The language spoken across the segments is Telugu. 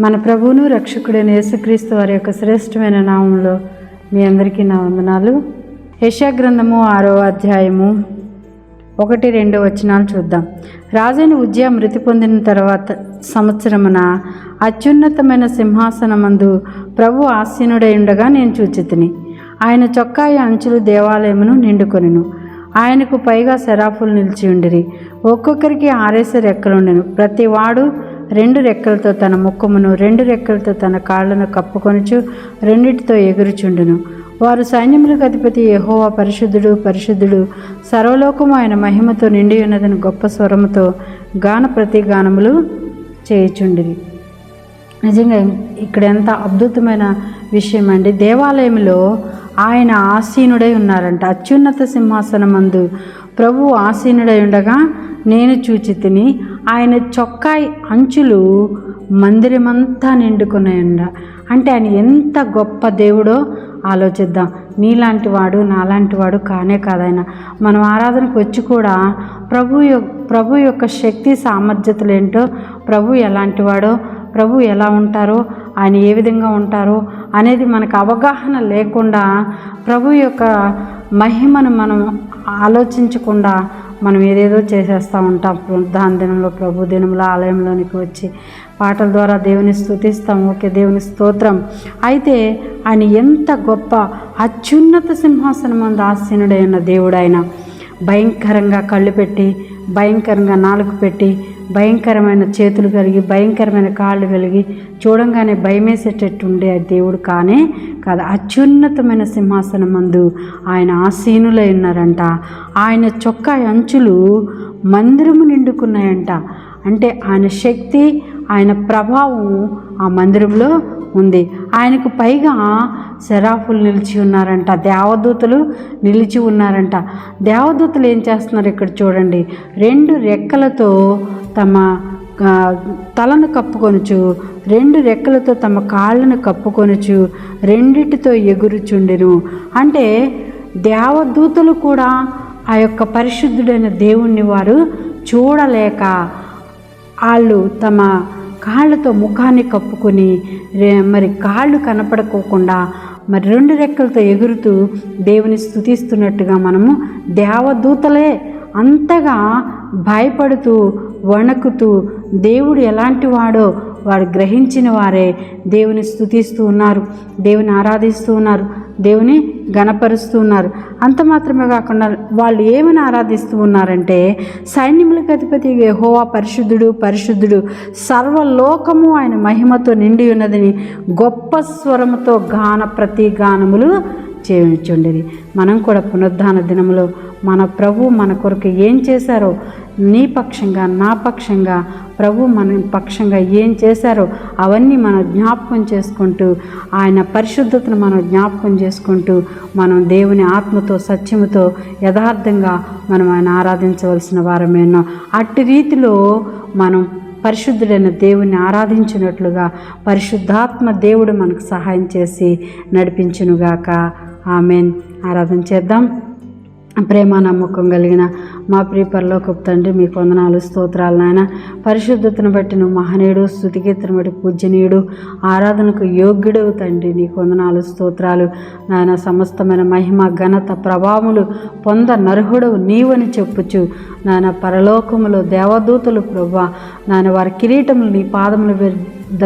మన ప్రభువును రక్షకుడైన యేసుక్రీస్తు వారి యొక్క శ్రేష్టమైన నామంలో మీ అందరికీ నా వందనాలు. యశాగ్రంథము ఆరో అధ్యాయము ఒకటి రెండు వచనాలు చూద్దాం. రాజైన ఉద్య మృతి పొందిన తర్వాత సంవత్సరమున అత్యున్నతమైన సింహాసనమందు ప్రభు ఆసీనుడై ఉండగా నేను చూచితిని. ఆయన చొక్కాయి అంచులు దేవాలయమును నిండుకొనిను. ఆయనకు పైగా శరాఫులు నిలిచి ఉండిరి ఒక్కొక్కరికి ఆరేసరి ఎక్కలుండెను ప్రతి వాడు రెండు రెక్కలతో తన ముఖమును రెండు రెక్కలతో తన కాళ్ళను కప్పుకొనుచు రెండిటితో ఎగురుచుండును. వారు సైన్యములకు అధిపతి యహోవా పరిశుద్ధుడు పరిశుద్ధుడు సర్వలోకము ఆయన మహిమతో నిండి ఉన్నదని గొప్ప స్వరముతో గాన ప్రతిగానములు చేయుచుండిరి. నిజంగా ఇక్కడ ఎంత అద్భుతమైన విషయం అండి. దేవాలయంలో ఆయన ఆసీనుడై ఉన్నారంట. అత్యున్నత సింహాసనమందు ప్రభు ఆసీనుడై ఉండగా నేను చూచి తిని ఆయన చొక్కాయి అంచులు మందిరమంతా నిండుకున్నాయండ అంటే ఆయన ఎంత గొప్ప దేవుడో ఆలోచిద్దాం. నీలాంటి వాడు నాలాంటి వాడు కానే కాదాయన. మనం ఆరాధనకు వచ్చి కూడా ప్రభు ప్రభు యొక్క శక్తి సామర్థ్యతలు ఏంటో ప్రభు ఎలాంటి వాడో ప్రభు ఎలా ఉంటారో ఆయన ఏ విధంగా ఉంటారో అనేది మనకు అవగాహన లేకుండా ప్రభు యొక్క మహిమను మనం ఆలోచించకుండా మనం ఏదేదో చేసేస్తూ ఉంటాం. దాని దినంలో ప్రభు దినంలో ఆలయంలోనికి వచ్చి పాటల ద్వారా దేవుని స్థుతిస్తాం ఓకే దేవుని స్తోత్రం. అయితే ఆయన ఎంత గొప్ప అత్యున్నత సింహాసనం మంది ఆసీనుడైన దేవుడు ఆయన భయంకరంగా కళ్ళు పెట్టి భయంకరంగా నాలుగు పెట్టి భయంకరమైన చేతులు కలిగి భయంకరమైన కాళ్ళు కలిగి చూడంగానే భయమేసేటట్టు ఉండే ఆ దేవుడు. కానే కాదు అత్యున్నతమైన సింహాసనం మందు ఆయన ఆసీనులై ఉన్నారంట. ఆయన చొక్కా అంచులు మందిరము నిండుకున్నాయంట. అంటే ఆయన శక్తి ఆయన ప్రభావం ఆ మందిరంలో ఉంది. ఆయనకు పైగా సెరాఫులు నిలిచి ఉన్నారంట. దేవదూతలు నిలిచి ఉన్నారంట. దేవదూతలు ఏం చేస్తున్నారు ఇక్కడ చూడండి. రెండు రెక్కలతో తమ తలను కప్పుకొనుచు రెండు రెక్కలతో తమ కాళ్ళను కప్పుకొనుచు రెండిటితో ఎగురుచుండెను. అంటే దేవదూతలు కూడా ఆ యొక్క పరిశుద్ధుడైన దేవుణ్ణి వారు చూడలేక వాళ్ళు తమ కాళ్ళతో ముఖాన్ని కప్పుకొని మరి కాళ్ళు కనపడకోకుండా మరి రెండు రెక్కలతో ఎగురుతూ దేవుని స్తుతిస్తున్నట్టుగా మనము దేవదూతలే అంతగా భయపడుతూ వణకుతూ దేవుడు ఎలాంటి వాడో వారు గ్రహించిన వారే దేవుని స్తుతిస్తూ ఉన్నారు దేవుని ఆరాధిస్తూ ఉన్నారు దేవుని గణపరుస్తూ ఉన్నారు. అంత మాత్రమే కాకుండా వాళ్ళు ఏమని ఆరాధిస్తూ ఉన్నారంటే సైన్యములకు అధిపతి హోవా పరిశుద్ధుడు పరిశుద్ధుడు సర్వలోకము ఆయన మహిమతో నిండి ఉన్నదని గొప్ప స్వరముతో గాన ప్రతి గానములు చేయించుండేది మనం కూడా పునరుద్ధాన దినములో మన ప్రభు మన కొరకు ఏం చేశారో నీ పక్షంగా నా పక్షంగా ప్రభు మన పక్షంగా ఏం చేశారో అవన్నీ మనం జ్ఞాపకం చేసుకుంటూ ఆయన పరిశుద్ధతను మనం జ్ఞాపకం చేసుకుంటూ మనం దేవుని ఆత్మతో సత్యముతో యథార్థంగా మనం ఆయన ఆరాధించవలసిన వారమేనో అట్టి రీతిలో మనం పరిశుద్ధుడైన దేవుని ఆరాధించినట్లుగా పరిశుద్ధాత్మ దేవుడు మనకు సహాయం చేసి నడిపించునుగాక. ఆమెన్. ఆరాధన చేద్దాం. ప్రేమ నమ్మకం కలిగిన మా ప్రియ పరలోకపు తండ్రి మీకు వందనాలు స్తోత్రాలు నాయన. పరిశుద్ధతను బట్టి నువ్వు మహనీయుడు స్థుతికీర్తను బట్టి పూజనీయుడు ఆరాధనకు యోగ్యుడు తండ్రి నీకు వందనాలు స్తోత్రాలు నాయన. సమస్తమైన మహిమ ఘనత ప్రభావములు పొంద నర్హుడవు నీవని చెప్పుచు నాయన పరలోకములో దేవదూతలు ప్రభా నాయన వారి కిరీటములు నీ పాదములు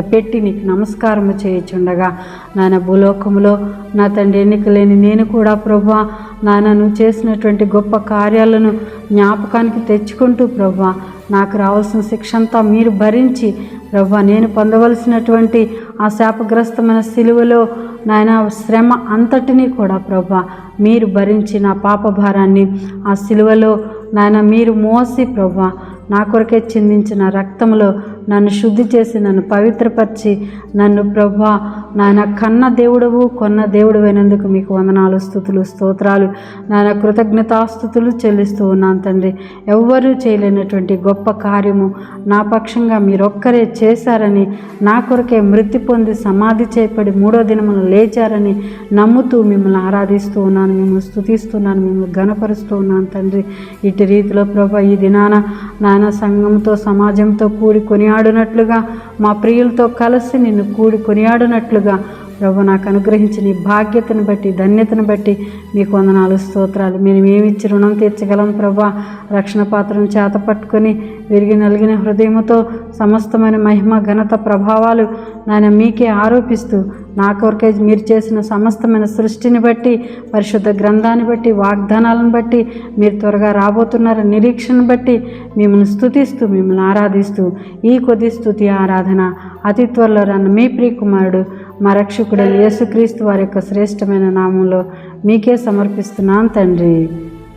పెట్టి నీకు నమస్కారము చేయుచుండగా నాయన భూలోకములో నా తండ్రి ఎన్నిక లేని నేను కూడా ప్రభా నాయన నువ్వు చేసినటువంటి గొప్ప కార్యాలను జ్ఞాపకానికి తెచ్చుకుంటూ ప్రభా నాకు రావాల్సిన శిక్ష అంతా మీరు భరించి ప్రభా నేను పొందవలసినటువంటి ఆ శాపగ్రస్తమైన సిలువలో నాయన శ్రమ అంతటినీ కూడా ప్రభా మీరు భరించి నా పాప భారాన్ని ఆ సిలువలో నాయన మీరు మోసి ప్రభా నా కొరకే చిందించిన రక్తంలో నన్ను శుద్ధి చేసి నన్ను పవిత్రపరిచి నన్ను ప్రభా నాయన కన్న దేవుడవు కొన్న దేవుడు అయినందుకు మీకు వందనాలు స్థుతులు స్తోత్రాలు. నాయన కృతజ్ఞతాస్థుతులు చెల్లిస్తూ ఉన్నాను తండ్రి. ఎవ్వరూ చేయలేనటువంటి గొప్ప కార్యము నా పక్షంగా మీరొక్కరే చేశారని నా కొరకే మృతి పొంది సమాధి చేపడి మూడో దినమును లేచారని నమ్ముతూ మిమ్మల్ని ఆరాధిస్తూ ఉన్నాను మిమ్మల్ని స్థుతిస్తున్నాను మిమ్మల్ని గణపరుస్తూ ఉన్నాను తండ్రి. ఇటు రీతిలో ప్రభా ఈ దినాన నా నాయన సంఘంతో సమాజంతో కూడి కొనియాడినట్లుగా మా ప్రియులతో కలిసి నిన్ను కూడి కొనియాడినట్లుగా ప్రభు నాకు అనుగ్రహించిన ఈ భాగ్యతను బట్టి ధన్యతను బట్టి మీకు వందనాలు స్తోత్రాలు. మేము ఏమిచ్చి రుణం తీర్చగలం ప్రభా? రక్షణ పాత్రను చేత పట్టుకొని విరిగి నలిగిన హృదయముతో సమస్తమైన మహిమ ఘనత ప్రభావాలు నాయన మీకే ఆరోపిస్తూ నా కొరకే మీరు చేసిన సమస్తమైన సృష్టిని బట్టి పరిశుద్ధ గ్రంథాన్ని బట్టి వాగ్దానాలను బట్టి మీరు త్వరగా రాబోతున్నారు. నిరీక్షను బట్టి మిమ్మల్ని స్థుతిస్తూ మిమ్మల్ని ఆరాధిస్తూ ఈ కొద్ది స్థుతి ఆరాధన అతి త్వరలో రన్న మీ ప్రియకుమారుడు మా రక్షకుడైన యేసుక్రీస్తు వారి యొక్క శ్రేష్టమైన నామంలో మీకే సమర్పిస్తున్నాను తండ్రి.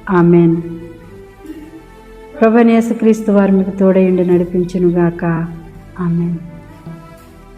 ఆమెన్. ప్రభనేసు క్రీస్తు వారు మీకు తోడయుండి నడిపించునుగాక. ఆమెను.